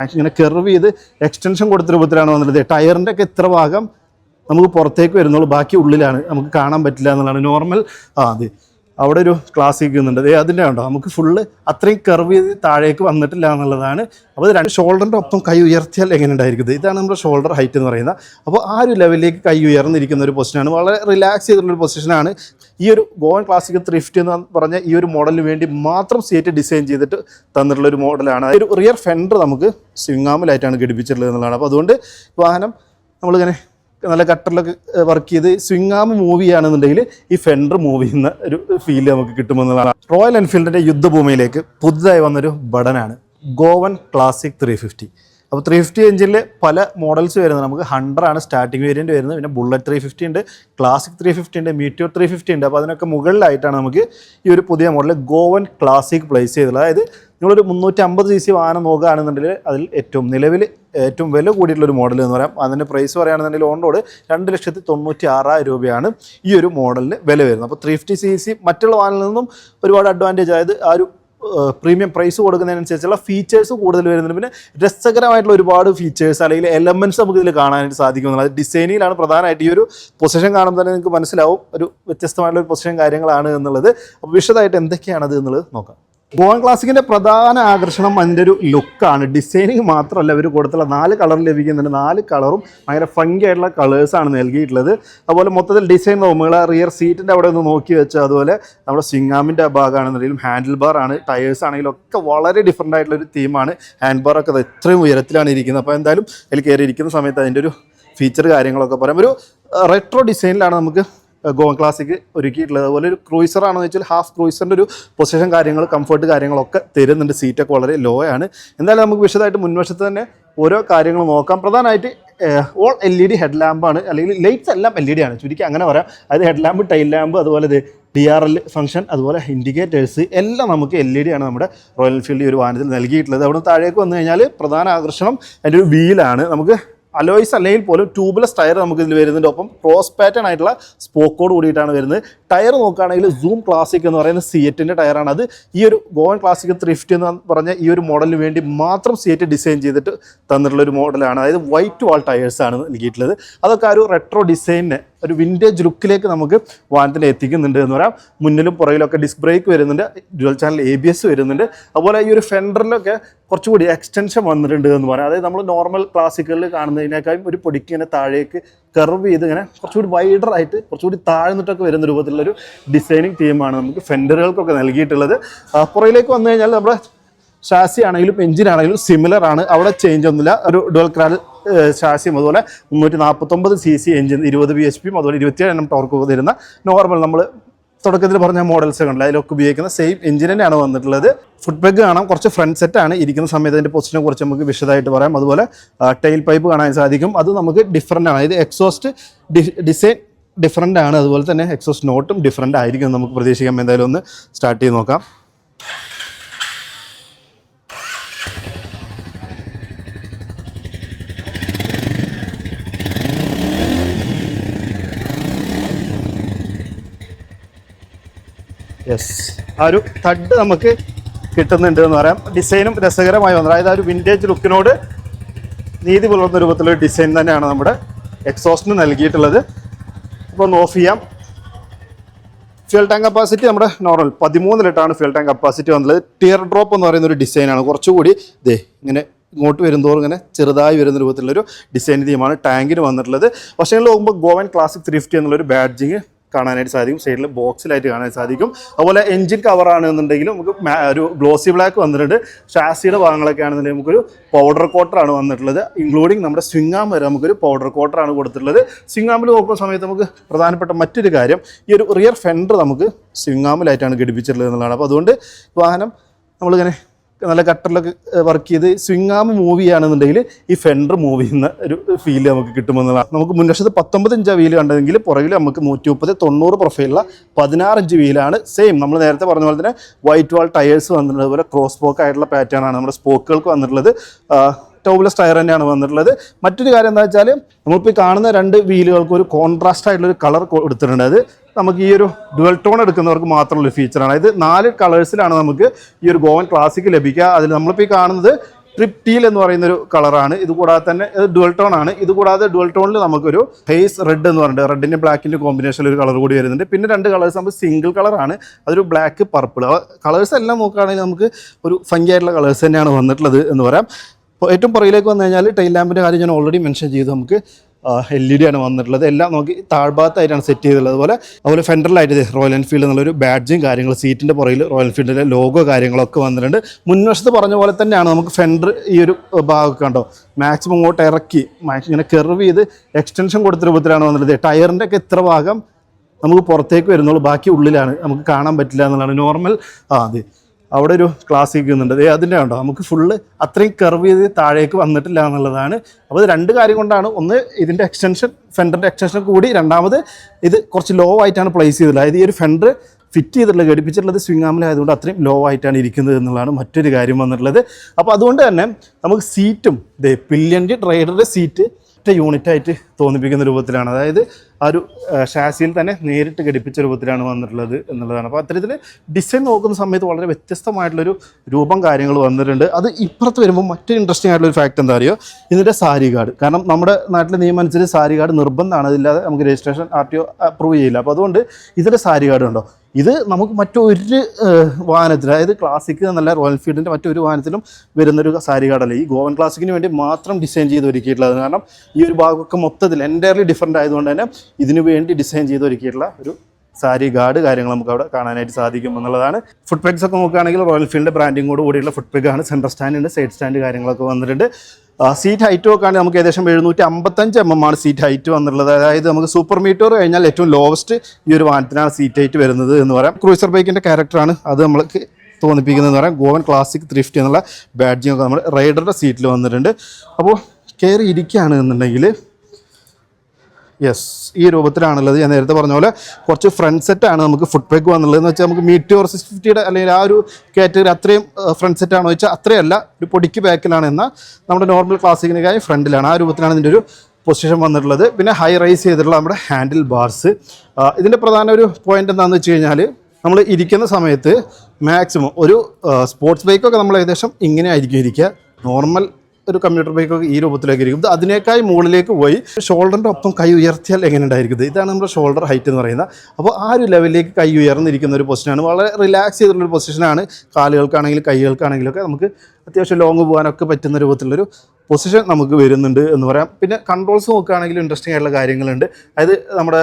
ഇങ്ങനെ കെർവ് ചെയ്ത് എക്സ്റ്റൻഷൻ കൊടുത്ത രൂപത്തിലാണ് വന്നിട്ടുള്ളത്. ടയറിന്റെ ഒക്കെ ഇത്ര ഭാഗം നമുക്ക് പുറത്തേക്ക് വരുന്നുള്ളൂ. ബാക്കി ഉള്ളിലാണ്. നമുക്ക് കാണാൻ പറ്റില്ല എന്നുള്ളതാണ് നോർമൽ ആ അതെ. അവിടെ ഒരു ക്ലാസ്സിക് ഇരിക്കുന്നുണ്ട്. ദേ അതിന്റെ ഉണ്ടോ നമുക്ക് ഫുള്ള് അത്രയും കർവ് ചെയ്ത് താഴേക്ക് വന്നിട്ടില്ല എന്നുള്ളതാണ്. അപ്പോൾ രണ്ട് ഷോൾഡറിന്റെ ഒപ്പം കൈ ഉയർത്തിയാൽ എങ്ങനെ ഉണ്ടായിരിക്കുന്നത്? ഇതാണ് നമ്മുടെ ഷോൾഡർ ഹൈറ്റ് എന്ന് പറയുന്നത്. അപ്പോൾ ആ ഒരു ലെവലിലേക്ക് കൈ ഉയർന്നിരിക്കുന്ന ഒരു പൊസിഷനാണ് വളരെ റിലാക്സ് ചെയ്തിട്ടുള്ള ഒരു പൊസിഷനാണ് ഈ ഒരു ഗോവൻ ക്ലാസിക് ത്രിഫ്റ്റ് എന്ന് പറഞ്ഞ ഈ ഒരു മോഡലിന് വേണ്ടി മാത്രം സീറ്റ് ഡിസൈൻ ചെയ്തിട്ട് തന്നിട്ടുള്ള ഒരു മോഡലാണ്. ഒരു റിയർ ഫെൻഡർ നമുക്ക് സ്വിങ്ങാമിലായിട്ടാണ് ഘടിപ്പിച്ചിട്ടുള്ളത് എന്നുള്ളതാണ്. അപ്പോൾ അതുകൊണ്ട് വാഹനം നമ്മളിങ്ങനെ നല്ല കട്ടറിലൊക്കെ വർക്ക് ചെയ്ത് സ്വിങ്ങാമ് മൂവ് ചെയ്യുകയാണെന്നുണ്ടെങ്കിൽ ഈ ഫെൻഡർ മൂവ് ചെയ്യുന്ന ഒരു ഫീൽ നമുക്ക് കിട്ടുമെന്നുള്ളതാണ് റോയൽ എൻഫീൽഡിന്റെ യുദ്ധഭൂമിയിലേക്ക് പുതുതായി വന്നൊരു ബടനാണ് ഗോവൻ ക്ലാസിക് ത്രീ ഫിഫ്റ്റി അപ്പോൾ ത്രീ ഫിഫ്റ്റി എഞ്ചിൽ പല മോഡൽസ് വരുന്നത്. നമുക്ക് ഹൺഡ്രഡ് ആണ് സ്റ്റാർട്ടിംഗ് വേരിയന്റ് വരുന്നത്. പിന്നെ ബുള്ളറ്റ് ത്രീ ഫിഫ്റ്റി ഉണ്ട് ക്ലാസിക് ത്രീ ഫിഫ്റ്റി ഉണ്ട് മീറ്റോ ത്രീ ഫിഫ്റ്റി ഉണ്ട്. അപ്പോൾ അതിനൊക്കെ മുകളിലായിട്ടാണ് നമുക്ക് ഈ ഒരു പുതിയ മോഡൽ ഗോവൻ ക്ലാസിക് പ്ലേസ് ചെയ്തിട്ടുള്ളത്. അതായത് നിങ്ങളൊരു മുന്നൂറ്റി അമ്പത് സി സി വാഹനം നോക്കുകയാണെന്നുണ്ടെങ്കിൽ അതിൽ ഏറ്റവും നിലവിൽ ഏറ്റവും വില കൂടിയിട്ടുള്ളൊരു മോഡൽ എന്ന് പറയാം. അതിന്റെ പ്രൈസ് പറയുകയാണെന്നുണ്ടെങ്കിൽ ഓൺ റോഡ് രണ്ട് ലക്ഷത്തി തൊണ്ണൂറ്റി ആറായിരം രൂപയാണ് ഈ ഒരു മോഡലിന് വില വരുന്നത്. അപ്പോൾ ത്രീ ഫിഫ്റ്റി സി സി മറ്റുള്ള വാഹനങ്ങളിൽ നിന്നും ഒരുപാട് അഡ്വാന്റേജ് അതായത് ആ ഒരു പ്രീമിയം പ്രൈസ് കൊടുക്കുന്നതിനനുസരിച്ചുള്ള ഫീച്ചേഴ്സ് കൂടുതൽ വരുന്നുണ്ട്. പിന്നെ രസകരമായിട്ടുള്ള ഒരുപാട് ഫീച്ചേഴ്സ് അല്ലെങ്കിൽ എലമെന്റ്സ് നമുക്ക് ഇതിൽ കാണാനായിട്ട് സാധിക്കുന്നുള്ളത് ഡിസൈനിലാണ് പ്രധാനമായിട്ട് ഈ ഒരു പൊസിഷൻ കാണുമ്പോൾ തന്നെ നിങ്ങൾക്ക് മനസ്സിലാവും ഒരു വ്യത്യസ്തമായിട്ടുള്ള ഒരു പൊസിഷൻ കാര്യങ്ങളാണ് എന്നുള്ളത്. അപ്പോൾ വിശദമായിട്ട് എന്തൊക്കെയാണത് എന്നുള്ളത് നോക്കാം. ഗോവൻ ക്ലാസിക്കിന്റെ പ്രധാന ആകർഷണം അതിന്റെ ഒരു ലുക്കാണ് ഡിസൈനിങ് മാത്രമല്ല ഇവർ കൊടുത്തുള്ള നാല് കളർ ലഭിക്കുന്നുണ്ട്. നാല് കളറും ഭയങ്കര ഫങ്കി ആയിട്ടുള്ള കളേഴ്സാണ് നൽകിയിട്ടുള്ളത്. അതുപോലെ മൊത്തത്തിൽ ഡിസൈൻ നോക്കുമ്പോൾ റിയർ സീറ്റിന്റെ അവിടെ ഒന്ന് നോക്കി വെച്ചാൽ അതുപോലെ നമ്മുടെ സ്വിങ്ങാമിന്റെ ഭാഗമാണെന്നുണ്ടെങ്കിലും ഹാൻഡിൽ ബാർ ആണ് ടയേഴ്സ് ആണെങ്കിലും ഒക്കെ വളരെ ഡിഫറെന്റ് ആയിട്ടുള്ള ഒരു തീമാണ് ഹാൻഡ് ബാർ ഒക്കെ ഇത്രയും ഉയരത്തിലാണ് ഇരിക്കുന്നത്. അപ്പോൾ എന്തായാലും അതിൽ കയറി ഇരിക്കുന്ന സമയത്ത് അതിന്റെ ഒരു ഫീച്ചർ കാര്യങ്ങളൊക്കെ പറയാം. ഒരു റെട്രോ ഡിസൈനിലാണ് നമുക്ക് ഗോവൻ ക്ലാസിക് ഒരുക്കിയിട്ടുള്ളത്. അതുപോലെ ഒരു ക്രൂയിസർ ആണെന്ന് വെച്ചാൽ ഹാഫ് ക്രൂയിസറിന്റെ ഒരു പൊസിഷൻ കാര്യങ്ങൾ കംഫർട്ട് കാര്യങ്ങളൊക്കെ തരുന്നുണ്ട്. സീറ്റൊക്കെ വളരെ ലോ ആണ്. എന്തായാലും നമുക്ക് വിശദമായിട്ട് മുൻവശത്ത് തന്നെ ഓരോ കാര്യങ്ങൾ നോക്കാം. പ്രധാനമായിട്ട് all L E D head ലാമ്പാണ് അല്ലെങ്കിൽ ലൈറ്റ്സ് എല്ലാം എൽ ഇ ഡി ആണ്. ചുരുക്കി അങ്ങനെ പറയാം. അതായത് ഹെഡ് ലാമ്പ് ടൈൽ ലാമ്പ് അതുപോലെ ഇത് ഡി ആർ എൽ ഫംഗ്ഷൻ അതുപോലെ ഇൻഡിക്കേറ്റേഴ്സ് എല്ലാം നമുക്ക് എൽ ഇ ഡി ആണ് നമ്മുടെ റോയൽ എൻഫീൽഡ് ഈ ഒരു വാഹനത്തിൽ നൽകിയിട്ടുള്ളത്. അവിടെ താഴേക്ക് വന്നു കഴിഞ്ഞാൽ പ്രധാന ആകർഷണം അതിന്റെ ഒരു വീലാണ് നമുക്ക് അലോയ്സ് അല്ലെങ്കിൽ പോലും ട്യൂബ്ലെസ് ടയർ നമുക്ക് ഇതിൽ വരുന്നതിന്റെ ഒപ്പം ക്രോസ് പാറ്റേൺ ആയിട്ടുള്ള സ്പോക്കോട് കൂടിയിട്ടാണ് വരുന്നത്. ടയർ നോക്കുകയാണെങ്കിൽ സൂം ക്ലാസിക് എന്ന് പറയുന്ന സിയറ്റിന്റെ ടയറാണ്. അത് ഈ ഒരു ഗോവൻ ക്ലാസിക് ത്രിഫ്റ്റ് എന്ന് പറഞ്ഞ ഈ ഒരു മോഡലിന് വേണ്ടി മാത്രം സിയറ്റ് ഡിസൈൻ ചെയ്തിട്ട് തന്നിട്ടുള്ള ഒരു മോഡലാണ് അതായത് വൈറ്റ് വാൾ ടയേഴ്സ് ആണ് നൽകിയിട്ടുള്ളത്. അതൊക്കെ ആ ഒരു റെട്രോ ഡിസൈനിനെ ഒരു വിന്റേജ് ലുക്കിലേക്ക് നമുക്ക് വാഹനത്തിന് എത്തിക്കുന്നുണ്ട് എന്ന് പറയാം. മുന്നിലും പുറകിലൊക്കെ ഡിസ്ക് ബ്രേക്ക് വരുന്നുണ്ട്. Dual channel A B S വരുന്നുണ്ട്. അതുപോലെ ഈ ഒരു ഫെൻഡറിലൊക്കെ കുറച്ചുകൂടി എക്സ്റ്റൻഷൻ വന്നിട്ടുണ്ട് എന്ന് പറയാം. അതായത് നമ്മൾ നോർമൽ ക്ലാസിക്കലിൽ കാണുന്നതിനേക്കാളും ഒരു പൊടിക്ക് താഴേക്ക് കർവ് ചെയ്ത് ഇങ്ങനെ കുറച്ചുകൂടി വൈഡർ ആയിട്ട് കുറച്ചുകൂടി താഴ്ന്നിട്ടൊക്കെ വരുന്ന രൂപത്തിലുള്ളൊരു ഡിസൈനിങ് തീമാണ് നമുക്ക് ഫെൻഡറുകൾക്കൊക്കെ നൽകിയിട്ടുള്ളത്. അപ്പുറയിലേക്ക് വന്നു കഴിഞ്ഞാൽ നമ്മുടെ ഷാസി ആണെങ്കിലും എഞ്ചിൻ ആണെങ്കിലും സിമിലർ ആണ്. അവിടെ ചേഞ്ച് ഒന്നുമില്ല. ഒരു ഡുവൽ ക്രാൽ ഷാസിയും അതുപോലെ മുന്നൂറ്റി നാൽപ്പത്തൊമ്പത് സി സി എഞ്ചിൻ ഇരുപത് ബി എച്ച് പിയും അതുപോലെ ഇരുപത്തിയേഴ് എണ്ണം ടോർക്ക് തരുന്ന നോർമൽ നമ്മൾ തുടക്കത്തിൽ പറഞ്ഞ മോഡൽസ് കണ്ടില്ല അതിലൊക്കെ ഉപയോഗിക്കുന്ന സെയിം എഞ്ചിൻ തന്നെയാണ് വന്നിട്ടുള്ളത്. ഫുഡ് പെഗ് കാണാം കുറച്ച് ഫ്രണ്ട് സെറ്റ് ആണ് ഇരിക്കുന്ന സമയത്ത് അതിന്റെ പൊസിഷനെ കുറിച്ച് നമുക്ക് വിശദമായിട്ട് പറയാം. അതുപോലെ ടൈൽ പൈപ്പ് കാണാൻ സാധിക്കും. അത് നമുക്ക് ഡിഫറെന്റ് ആണ്. ഇത് എക്സോസ്റ്റ് ഡിസൈൻ ഡിഫറെന്റ് ആണ്. അതുപോലെ തന്നെ എക്സോസ്റ്റ് നോട്ടും ഡിഫറെന്റ് ആയിരിക്കും നമുക്ക് പ്രതീക്ഷിക്കാം. എന്തായാലും ഒന്ന് സ്റ്റാർട്ട് ചെയ്ത് നോക്കാം. യെസ് ആ ഒരു തഡ് നമുക്ക് കിട്ടുന്നുണ്ട് എന്ന് പറയാം ഡിസൈനും രസകരമായി വന്നത് അതായത് ആ ഒരു വിന്റേജ് ലുക്കിനോട് നീതി പുലർന്ന രൂപത്തിലുള്ള ഡിസൈൻ തന്നെയാണ് നമ്മുടെ എക്സോസ്റ്റിന് നൽകിയിട്ടുള്ളത്. അപ്പോൾ ഒന്ന് ഓഫ് ചെയ്യാം. ഫ്യൂൽ ടാങ്ക് കപ്പാസിറ്റി നമ്മുടെ നോർമൽ പതിമൂന്ന് ലിറ്ററാണ് ഫ്യൂൽ ടാങ്ക് കപ്പാസിറ്റി വന്നത്. ടിയർ ഡ്രോപ്പ് എന്ന് പറയുന്ന ഒരു ഡിസൈനാണ് കുറച്ചുകൂടി ദേ ഇങ്ങനെ ഇങ്ങോട്ട് വരുന്നതോറും ഇങ്ങനെ ചെറുതായി വരുന്ന രൂപത്തിലുള്ളൊരു ഡിസൈൻ തീമാണ് ടാങ്കിന് വന്നിട്ടുള്ളത്. പക്ഷേ നോക്കുമ്പോൾ ഗോവൻ ക്ലാസിക് ത്രീ ഫിഫ്റ്റി എന്നുള്ളൊരു ബാഡ്ജിങ് കാണാനായിട്ട് സാധിക്കും. സൈഡിൽ ബോക്സിലായിട്ട് കാണാൻ സാധിക്കും. അതുപോലെ എഞ്ചിൻ കവറാണെന്നുണ്ടെങ്കിലും നമുക്ക് ഒരു ഗ്ലോസി ബ്ലാക്ക് വന്നിട്ടുണ്ട്. ഷാസിയുടെ ഭാഗങ്ങളൊക്കെ ആണെന്നുണ്ടെങ്കിൽ നമുക്കൊരു പൗഡർ കോട്ടറാണ് വന്നിട്ടുള്ളത്. ഇൻക്ലൂഡിങ് നമ്മുടെ സ്വിങ്ങാം വരെ നമുക്കൊരു പൗഡർ കോട്ടറാണ് കൊടുത്തിട്ടുള്ളത്. സ്വിങ്ങാമിൽ നോക്കുന്ന സമയത്ത് നമുക്ക് പ്രധാനപ്പെട്ട മറ്റൊരു കാര്യം ഈ ഒരു റിയർ ഫെൻഡർ നമുക്ക് സ്വിങ്ങാമിലായിട്ടാണ് ഘടിപ്പിച്ചിട്ടുള്ളത് എന്നുള്ളതാണ്. അപ്പോൾ അതുകൊണ്ട് വാഹനം നമ്മളിങ്ങനെ നല്ല കട്ടറിലൊക്കെ വർക്ക് ചെയ്ത് സ്വിങ്ങാമ് മൂവ് ചെയ്യുകയാണെന്നുണ്ടെങ്കിൽ ഈ ഫെൻഡർ മൂവ് ചെയ്യുന്ന ഒരു ഫീൽ നമുക്ക് കിട്ടുമെന്നുള്ളതാണ്. നമുക്ക് മുൻവശത്ത് പത്തൊമ്പത് ഇഞ്ച് വീൽ കണ്ടതെങ്കിൽ പുറകിൽ നമുക്ക് നൂറ്റി മുപ്പത് തൊണ്ണൂറ് പ്രൊഫൈലുള്ള പതിനാറ് ഇഞ്ച് വീലാണ് സെയിം നമ്മൾ നേരത്തെ പറഞ്ഞ പോലെ തന്നെ വൈറ്റ് വാൾ ടയേഴ്സ് വന്നിട്ടുള്ളത് അതുപോലെ ക്രോസ് പോക്ക് ആയിട്ടുള്ള പാറ്റേൺ ആണ് നമ്മുടെ സ്പോക്കുകൾക്ക് വന്നിട്ടുള്ളത്. ടോബ്ലെസ് ടയർ തന്നെയാണ് വന്നിട്ടുള്ളത്. മറ്റൊരു കാര്യം എന്താ വെച്ചാൽ നമ്മളിപ്പോൾ കാണുന്ന രണ്ട് വീലുകൾക്ക് ഒരു കോൺട്രാസ്റ്റ് ആയിട്ടുള്ള ഒരു കളർ കൊടുത്തിട്ടുണ്ട് അത് നമുക്ക് ഈ ഒരു ഡുവൽ ടോൺ എടുക്കുന്നവർക്ക് മാത്രമുള്ള ഫീച്ചറാണ് അതായത് നാല് കളേഴ്സിലാണ് നമുക്ക് ഈ ഒരു ഗോവൻ ക്ലാസിക് ലഭിക്കുക. അതിൽ നമ്മളിപ്പോൾ ഈ കാണുന്നത് ട്രിപ്പ് ടീൽ എന്ന് പറയുന്ന ഒരു കളറാണ് ഇത് കൂടാതെ തന്നെ ഇത് ഡുവൽ ടോൺ ആണ്. ഇത് കൂടാതെ ഡുവൽ ടോണിൽ നമുക്കൊരു ഫേസ് റെഡ് എന്ന് പറഞ്ഞിട്ട് റെഡിന്റെ ബ്ലാക്കിന്റെ കോമ്പിനേഷനിൽ ഒരു കളർ കൂടി വരുന്നുണ്ട്. പിന്നെ രണ്ട് കളേഴ്സ് നമുക്ക് സിംഗിൾ കളറാണ് അതൊരു ബ്ലാക്ക് പർപ്പിൾ കളേഴ്സ് എല്ലാം നോക്കുകയാണെങ്കിൽ നമുക്ക് ഒരു ഫങ്കി ആയിട്ടുള്ള കളേഴ്സ് തന്നെയാണ് വന്നിട്ടുള്ളത് എന്ന് പറയാം. ഏറ്റവും പുറകിലേക്ക് വന്നു കഴിഞ്ഞാൽ ടൈൽ ലാമ്പിന്റെ കാര്യം ഞാൻ ഓൾറെഡി മെൻഷൻ ചെയ്തു. നമുക്ക് എൽ ഇ ഡി ആണ് വന്നിട്ടുള്ളത്. എല്ലാം നോക്കി താഴ്ഭാഗത്തായിട്ടാണ് സെറ്റ് ചെയ്തിട്ടുള്ളത്. അതുപോലെ അതുപോലെ ഫെൻഡറിലായിട്ട് റോയൽ എൻഫീൽഡ് എന്നുള്ളൊരു ബാഡ്ജും കാര്യങ്ങൾ സീറ്റിന്റെ പുറയിൽ റോയൽ എൻഫീൽഡിന്റെ ലോഗോ കാര്യങ്ങളൊക്കെ വന്നിട്ടുണ്ട്. മുൻവശത്ത് പറഞ്ഞ പോലെ തന്നെയാണ് നമുക്ക് ഫെൻഡർ ഈ ഒരു ഭാഗമൊക്കെ കണ്ടോ? മാക്സിമം ഇങ്ങോട്ട് ഇറക്കി മാക്സിമം ഇങ്ങനെ കെർവ് ചെയ്ത് എക്സ്റ്റൻഷൻ കൊടുത്ത രൂപത്തിലാണ് വന്നിട്ടുള്ളത്. ടയറിന്റെ ഒക്കെ ഇത്ര ഭാഗം നമുക്ക് പുറത്തേക്ക് വരുന്നുള്ളൂ. ബാക്കി ഉള്ളിലാണ്. നമുക്ക് കാണാൻ പറ്റില്ല എന്നുള്ളതാണ് നോർമൽ ആ അതെ. അവിടെ ഒരു ക്ലാസ് ഇരിക്കുന്നുണ്ട്. ദേ അതിന്റെ ഉണ്ടോ നമുക്ക് ഫുള്ള് അത്രയും കർവ് ചെയ്ത് താഴേക്ക് വന്നിട്ടില്ല എന്നുള്ളതാണ്. അപ്പോൾ രണ്ട് കാര്യം കൊണ്ടാണ്. ഒന്ന് ഇതിന്റെ എക്സ്റ്റൻഷൻ ഫെൻഡറിന്റെ എക്സ്റ്റൻഷൻ കൂടി. രണ്ടാമത് ഇത് കുറച്ച് ലോ ആയിട്ടാണ് പ്ലേസ് ചെയ്തിട്ടുള്ളത്. അതായത് ഈ ഒരു ഫെൻഡർ ഫിറ്റ് ചെയ്തിട്ടുള്ളത് ഘടിപ്പിച്ചിട്ടുള്ളത് സ്വിങ്ങാമിലായതുകൊണ്ട് അത്രയും ലോ ആയിട്ടാണ് ഇരിക്കുന്നത് എന്നുള്ളതാണ് മറ്റൊരു കാര്യം വന്നിട്ടുള്ളത്. അപ്പോൾ അതുകൊണ്ട് തന്നെ നമുക്ക് സീറ്റും ദേ പില്യന്റെ ഡ്രൈഡറുടെ സീറ്റ് ഒറ്റ യൂണിറ്റായിട്ട് തോന്നിപ്പിക്കുന്ന രൂപത്തിലാണ്. അതായത് ആ ഒരു ഷാസിയിൽ തന്നെ നേരിട്ട് ഘടിപ്പിച്ച രൂപത്തിലാണ് വന്നിട്ടുള്ളത് എന്നുള്ളതാണ്. അപ്പോൾ അത്തരത്തിൽ ഡിസൈൻ നോക്കുന്ന സമയത്ത് വളരെ വ്യത്യസ്തമായിട്ടുള്ളൊരു രൂപം കാര്യങ്ങൾ വന്നിട്ടുണ്ട്. അത് ഇപ്പുറത്ത് വരുമ്പോൾ മറ്റൊരു ഇൻട്രസ്റ്റിംഗ് ആയിട്ടുള്ള ഒരു ഫാക്ട് എന്താ അറിയോ? ഇതിന്റെ സാരി കാർഡ്. കാരണം നമ്മുടെ നാട്ടിലെ നിയമം അനുസരിച്ച് സാരി കാർഡ് നിർബന്ധമാണ്. അതില്ലാതെ നമുക്ക് registration R T O approve ചെയ്യില്ല. അപ്പോൾ അതുകൊണ്ട് ഇതിന്റെ സാരി കാർഡ് ഉണ്ടോ? ഇത് നമുക്ക് മറ്റൊരു വാഹനത്തിൽ അതായത് ക്ലാസിക് എന്നല്ല റോയൽ ഫീൽഡിന്റെ മറ്റൊരു വാഹനത്തിലും വരുന്നൊരു സാരി കടല. ഈ ഗോവൻ ക്ലാസിക്കിന് വേണ്ടി മാത്രം ഡിസൈൻ ചെയ്ത് ഒരുക്കിയിട്ടുള്ളത്. കാരണം ഈ ഒരു ഭാഗമൊക്കെ മൊത്തത്തിൽ എന്റയർലി ഡിഫറെന്റ് ആയതുകൊണ്ട് തന്നെ ഇതിനു വേണ്ടി ഡിസൈൻ ചെയ്ത് ഒരുക്കിയിട്ടുള്ള ഒരു സാരി ഗാർഡ് കാര്യങ്ങൾ നമുക്ക് അവിടെ കാണാനായിട്ട് സാധിക്കും എന്നുള്ളതാണ്. ഫുഡ് പെഗ്സ് ഒക്കെ നോക്കുകയാണെങ്കിൽ റോയൽ ഫീൽഡ് ബ്രാൻഡിങ്ങോട് കൂടിയുള്ള ഫുഡ് പെഗ് ആണ്. സെന്റർ സ്റ്റാൻഡ് ഉണ്ട് സൈഡ് സ്റ്റാൻഡ് കാര്യങ്ങളൊക്കെ വന്നിട്ടുണ്ട്. സീറ്റ് ഹൈറ്റ് നോക്കുകയാണെങ്കിൽ നമുക്ക് ഏകദേശം എഴുന്നൂറ്റി അമ്പത്തഞ്ച് എം എം ആണ് സീറ്റ് ഹൈറ്റ് വന്നിട്ടുള്ളത്. അതായത് നമുക്ക് സൂപ്പർ മീറ്റർ കഴിഞ്ഞാൽ ഏറ്റവും ലോവസ്റ്റ് ഈ ഒരു വാഹനത്തിനാണ് സീറ്റ് ഹൈറ്റ് വരുന്നത് എന്ന് പറയാം. ക്രൂസർ ബൈക്കിന്റെ ക്യാരക്ടറാണ് അത് നമ്മൾക്ക് തോന്നിപ്പിക്കുന്നതെന്ന് പറയാം. ഗോവൻ ക്ലാസിക് ത്രിഫ്റ്റ് എന്നുള്ള ബാഡ്ജിങ്ങൊക്കെ നമ്മൾ റൈഡറുടെ സീറ്റിൽ വന്നിട്ടുണ്ട്. അപ്പോൾ കയറി ഇരിക്കുകയാണ് എന്നുണ്ടെങ്കിൽ യെസ് ഈ രൂപത്തിലാണുള്ളത്. ഞാൻ നേരത്തെ പറഞ്ഞ പോലെ കുറച്ച് ഫ്രണ്ട് സെറ്റാണ് നമുക്ക് ഫുഡ് പേക്ക് വന്നുള്ളത് എന്ന് വെച്ചാൽ നമുക്ക് മീറ്റ് ഓർ സിക്സ് ഫിഫ്റ്റിയുടെ അല്ലെങ്കിൽ ആ ഒരു കാറ്റഗറി അത്രയും ഫ്രണ്ട് സെറ്റാണോ വെച്ചാൽ അത്രയല്ല. ഒരു പൊടിക്ക് ബാക്കിലാണ് എന്ന നമ്മുടെ നോർമൽ ക്ലാസിക്കിനേക്കായി ഫ്രണ്ടിലാണ് ആ രൂപത്തിലാണ് ഇതിന്റെ ഒരു പൊസിഷൻ വന്നിട്ടുള്ളത്. പിന്നെ ഹൈ റൈസ് ചെയ്തിട്ടുള്ള നമ്മുടെ ഹാൻഡിൽ ബാർസ് ഇതിന്റെ പ്രധാന ഒരു പോയിന്റ് എന്താണെന്ന് വെച്ച് കഴിഞ്ഞാൽ നമ്മൾ ഇരിക്കുന്ന സമയത്ത് മാക്സിമം ഒരു സ്പോർട്സ് ബൈക്കൊക്കെ നമ്മൾ ഏകദേശം ഇങ്ങനെ ആയിരിക്കും ഇരിക്കുക. നോർമൽ ഒരു കമ്പ്യൂട്ടർ ബൈക്ക് ഈ രൂപത്തിലേക്ക് ഇരിക്കും ഇത് അതിനേക്കാൾ മുകളിലേക്ക് പോയി ഷോൾഡറിന്റെ ഒപ്പം കൈ ഉയർത്തിയാൽ എങ്ങനെ ഉണ്ടായിരിക്കുന്നത്? ഇതാണ് നമ്മുടെ ഷോൾഡർ ഹൈറ്റ് എന്ന് പറയുന്നത്. അപ്പോൾ ആ ഒരു ലെവലിലേക്ക് കൈ ഉയർന്നിരിക്കുന്ന ഒരു പൊസിഷനാണ് വളരെ റിലാക്സ് ചെയ്തിട്ടുള്ള ഒരു പൊസിഷനാണ് കാലുകൾക്കാണെങ്കിലും കൈകൾക്കാണെങ്കിലൊക്കെ നമുക്ക് അത്യാവശ്യം ലോങ് പോകാനൊക്കെ പറ്റുന്ന രൂപത്തിലുള്ളൊരു പൊസിഷൻ നമുക്ക് വരുന്നുണ്ട് എന്ന് പറയാം. പിന്നെ കൺട്രോൾസ് നോക്കുകയാണെങ്കിൽ ഇൻട്രസ്റ്റിംഗ് ആയിട്ടുള്ള കാര്യങ്ങളുണ്ട്. അതായത് നമ്മുടെ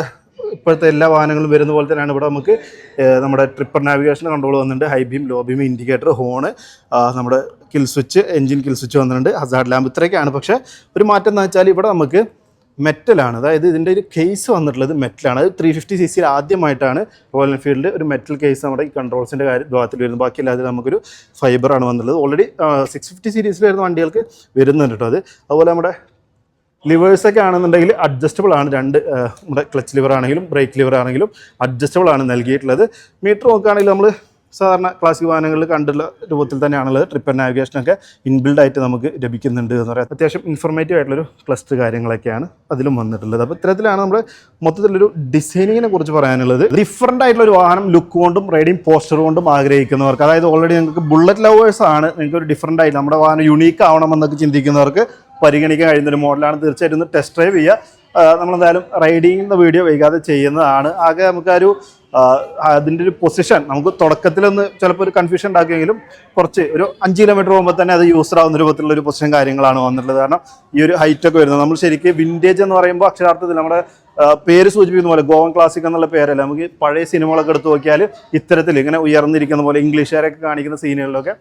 ഇപ്പോഴത്തെ എല്ലാ വാഹനങ്ങളും വരുന്ന പോലെ തന്നെയാണ് ഇവിടെ നമുക്ക് നമ്മുടെ ട്രിപ്പർ നാവിഗേഷൻ കൺട്രോൾ വന്നിട്ടുണ്ട്. High beam low beam indicator horn നമ്മുടെ kill switch engine kill switch വന്നിട്ടുണ്ട്. ഹസാർഡ് ലാമ്പ് ഇത്രയൊക്കെയാണ്. പക്ഷേ ഒരു മാറ്റം എന്ന് വെച്ചാൽ ഇവിടെ നമുക്ക് മെറ്റലാണ് അതായത് ഇതിന്റെ ഒരു കേസ് വന്നിട്ടുള്ളത് മെറ്റലാണ് അത് ത്രീ ഫിഫ്റ്റി സി സിയിൽ ആദ്യമായിട്ടാണ് റോയൽ എൻഫീൽഡിൽ ഒരു മെറ്റൽ കേസ് നമ്മുടെ ഈ കൺട്രോൾസിന്റെ കാര്യം ഭാഗത്തിൽ വരുന്നത്. ബാക്കി എല്ലാത്തിലും നമുക്കൊരു ഫൈബറാണ് വന്നിട്ടുള്ളത്. ഓൾറെഡി സിക്സ് ഫിഫ്റ്റി സീരീസിൽ വരുന്ന വണ്ടികൾക്ക് വരുന്നുണ്ട് കേട്ടോ അത്. അതുപോലെ നമ്മുടെ ലിവേഴ്സൊക്കെ ആണെന്നുണ്ടെങ്കിൽ അഡ്ജസ്റ്റബിൾ ആണ്. രണ്ട് നമ്മുടെ ക്ലച്ച് ലിവർ ആണെങ്കിലും ബ്രേക്ക് ലിവർ ആണെങ്കിലും അഡ്ജസ്റ്റബിൾ ആണ് നൽകിയിട്ടുള്ളത്. മീറ്റർ നോക്കുകയാണെങ്കിൽ നമ്മൾ സാധാരണ ക്ലാസിക് വാഹനങ്ങളിൽ കണ്ടുള്ള രൂപത്തിൽ തന്നെയാണുള്ളത്. ട്രിപ്പ് ആൻഡ് നാവിഗേഷനൊക്കെ ഇൻബിൽഡ് ആയിട്ട് നമുക്ക് ലഭിക്കുന്നുണ്ട് എന്ന് പറയാം. അത്യാവശ്യം ഇൻഫോർമേറ്റീവ് ആയിട്ടുള്ളൊരു ക്ലസ്റ്റർ കാര്യങ്ങളൊക്കെയാണ് അതിലും വന്നിട്ടുള്ളത്. അപ്പോൾ ഇത്തരത്തിലാണ് നമ്മൾ മൊത്തത്തിലൊരു ഡിസൈനിങ്ങിനെ കുറിച്ച് പറയാനുള്ളത്. ഡിഫറന്റ് ആയിട്ടുള്ള ഒരു വാഹനം ലുക്ക് കൊണ്ടും റൈഡിങ് പോസ്റ്റർ കൊണ്ടും ആഗ്രഹിക്കുന്നവർക്ക് അതായത് ഓൾറെഡി നിങ്ങൾക്ക് ബുള്ളറ്റ് ലവേഴ്സ് ആണ് നിങ്ങൾക്ക് ഒരു ഡിഫറന്റ് ആയിട്ട് നമ്മുടെ വാഹനം യുണീക്ക് ആവണമെന്നൊക്കെ ചിന്തിക്കുന്നവർക്ക് പരിഗണിക്കാൻ കഴിയുന്ന ഒരു മോഡലാണ്. തീർച്ചയായിട്ടും ഒന്ന് ടെസ്റ്റ് ഡ്രൈവ് ചെയ്യുക. നമ്മളെന്തായാലും നമ്മളെന്തായാലും റൈഡിങ്ങിന്റെ വീഡിയോ വൈകാതെ ചെയ്യുന്നതാണ്. ആകെ നമുക്കൊരു അതിന്റെ ഒരു പൊസിഷൻ നമുക്ക് തുടക്കത്തിലൊന്ന് ചിലപ്പോൾ ഒരു കൺഫ്യൂഷൻ ഉണ്ടാക്കിയെങ്കിലും കുറച്ച് ഒരു അഞ്ച് കിലോമീറ്റർ പോകുമ്പോൾ തന്നെ അത് യൂസർ ആവുന്ന രൂപത്തിലുള്ള ഒരു പൊസിഷൻ കാര്യങ്ങളാണ് വന്നിട്ടുള്ളത്. കാരണം ഈ ഒരു ഹൈറ്റ് ഒക്കെ വരുന്നത്. നമ്മൾ ശരിക്കും വിന്റേജ് എന്ന് പറയുമ്പോൾ അക്ഷരാർത്ഥത്തിൽ നമ്മുടെ പേര് സൂചിപ്പിക്കുന്ന പോലെ ഗോവൻ ക്ലാസിക് എന്നുള്ള പേരല്ല. നമുക്ക് പഴയ സിനിമകളൊക്കെ എടുത്ത് നോക്കിയാൽ ഇത്തരത്തിൽ ഇങ്ങനെ ഉയർന്നിരിക്കുന്ന പോലെ ഇംഗ്ലീഷുകാരൊക്കെ കാണിക്കുന്ന സീനുകളിലൊക്കെ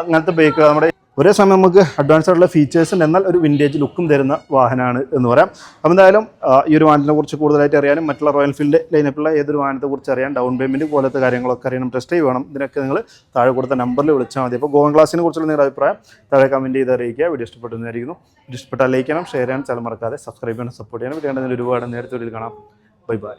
അങ്ങനത്തെ ബൈക്ക് നമ്മുടെ ഒരേ സമയം നമുക്ക് അഡ്വാൻസ് ആയിട്ടുള്ള ഫീച്ചേഴ്സും എന്നാൽ ഒരു വിന്റേജ് ലുക്കും തരുന്ന വാഹനമാണ് എന്ന് പറയാം. അപ്പോൾ എന്തായാലും ഈ ഒരു വാഹനത്തിനെ കുറിച്ച് കൂടുതലായിട്ട് അറിയാനും മറ്റുള്ള റോയൽ ഫീൽഡ് ലൈനപ്പുള്ള ഏതൊരു വാഹനത്തെ കുറിച്ച് അറിയാൻ ഡൗൺ പേയ്മെന്റ് പോലത്തെ കാര്യങ്ങളൊക്കെ അറിയണം ടെസ്റ്റ് ഡ്രൈവ് വേണം ഇതിനൊക്കെ നിങ്ങൾ താഴെ കൊടുത്ത നമ്പറിൽ വിളിച്ചാൽ മതി. അപ്പോൾ ഗോവൻ ക്ലാസ്സിനെ കുറിച്ചുള്ള നിങ്ങളുടെ അഭിപ്രായം താഴെ കമന്റ് ചെയ്ത് അറിയിക്കുക. വീഡിയോ ഇഷ്ടപ്പെട്ടെന്നായിരിക്കുന്നു വീഡിയോ ഇഷ്ടപ്പെട്ടാൽ ലൈക്ക് ചെയ്യണം ഷെയർ ചെയ്യാൻ ചില മറക്കാതെ സബ്സ്ക്രൈബ് ചെയ്യണം സപ്പോർട്ട് ചെയ്യാനും. വീഡിയോ ഒരുപാട് നേരത്തെ ഒരു കാണാം. Bye bye